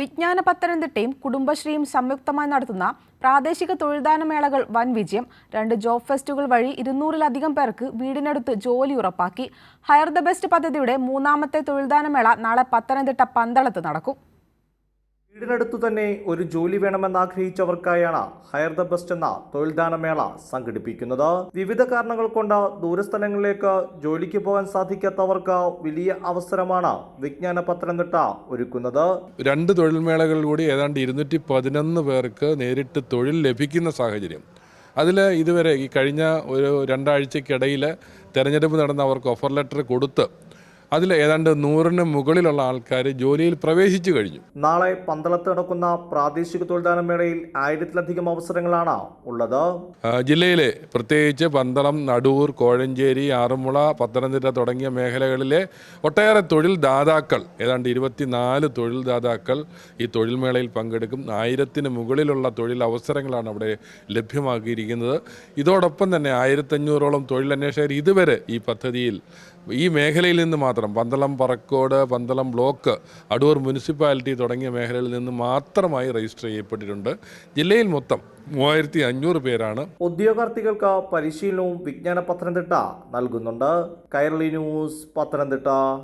വിജ്ഞാന പത്തനംതിട്ടയും കുടുംബശ്രീയും സംയുക്തമായി നടത്തുന്ന പ്രാദേശിക തൊഴിൽദാന മേളകൾ വൻ വിജയം. രണ്ട് ജോബ് ഫെസ്റ്റുകൾ വഴി ഇരുന്നൂറിലധികം പേർക്ക് വീടിനടുത്ത് ജോലി ഉറപ്പാക്കി. ഹയർ ദ ബെസ്റ്റ് പദ്ധതിയുടെ മൂന്നാമത്തെ തൊഴിൽദാന മേള നാളെ പത്തനംതിട്ട പന്തളത്ത് നടക്കും. വീടിനടുത്തു തന്നെ ഒരു ജോലി വേണമെന്ന് ആഗ്രഹിച്ചവർക്കായാണ് ഹയർ ദ ബെസ്റ്റ് എന്ന തൊഴിൽദാന മേള സംഘടിപ്പിക്കുന്നത്. വിവിധ കാരണങ്ങൾ കൊണ്ട് ദൂരസ്ഥലങ്ങളിലേക്ക് ജോലിക്ക് പോകാൻ സാധിക്കാത്തവർക്ക് വലിയ അവസരമാണ് വിജ്ഞാന പത്തനംതിട്ട ഒരുക്കുന്നത്. രണ്ട് തൊഴിൽ കൂടി ഏതാണ്ട് ഇരുന്നൂറ്റി പതിനൊന്ന് പേർക്ക് നേരിട്ട് തൊഴിൽ ലഭിക്കുന്ന സാഹചര്യം. അതിൽ ഇതുവരെ ഈ കഴിഞ്ഞ ഒരു രണ്ടാഴ്ചക്കിടയിൽ തെരഞ്ഞെടുപ്പ് നടന്ന അവർക്ക് ഓഫർ ലെറ്റർ കൊടുത്ത് അതിൽ ഏതാണ്ട് നൂറിന് മുകളിലുള്ള ആൾക്കാർ ജോലിയിൽ പ്രവേശിച്ചു കഴിഞ്ഞു. നാളെ പന്തളത്ത് നടക്കുന്ന പ്രാദേശിക തൊഴിൽദാന മേളയിൽ ആയിരത്തിലധികം അവസരങ്ങളാണ് ഉള്ളത്. ജില്ലയിലെ പ്രത്യേകിച്ച് പന്തളം നടൂർ കോഴഞ്ചേരി ആറന്മുള പത്തനംതിട്ട തുടങ്ങിയ മേഖലകളിലെ ഒട്ടേറെ തൊഴിൽ ദാതാക്കൾ ഏതാണ്ട് ഇരുപത്തിനാല് തൊഴിൽ ദാതാക്കൾ ഈ തൊഴിൽ മേളയിൽ പങ്കെടുക്കും. ആയിരത്തിന് മുകളിലുള്ള തൊഴിൽ അവസരങ്ങളാണ് അവിടെ ലഭ്യമാക്കിയിരിക്കുന്നത്. ഇതോടൊപ്പം തന്നെ ആയിരത്തഞ്ഞൂറോളം തൊഴിലന്വേഷകർ ഇതുവരെ ഈ പദ്ധതിയിൽ ഈ മേഖലയിൽ നിന്ന് മാത്രം. പന്തളം പറക്കോട് പന്തളം ബ്ലോക്ക് അടൂർ മുനിസിപ്പാലിറ്റി തുടങ്ങിയ മേഖലയിൽ നിന്ന് മാത്രമായി രജിസ്റ്റർ ചെയ്യപ്പെട്ടിട്ടുണ്ട്. ജില്ലയിൽ മൊത്തം മൂവായിരത്തി അഞ്ഞൂറ് പേരാണ് ഉദ്യോഗാർത്ഥികൾക്ക് പരിശീലനവും വിജ്ഞാന പത്തനംതിട്ട നൽകുന്നുണ്ട്. കൈരളി ന്യൂസ് പത്തനംതിട്ട.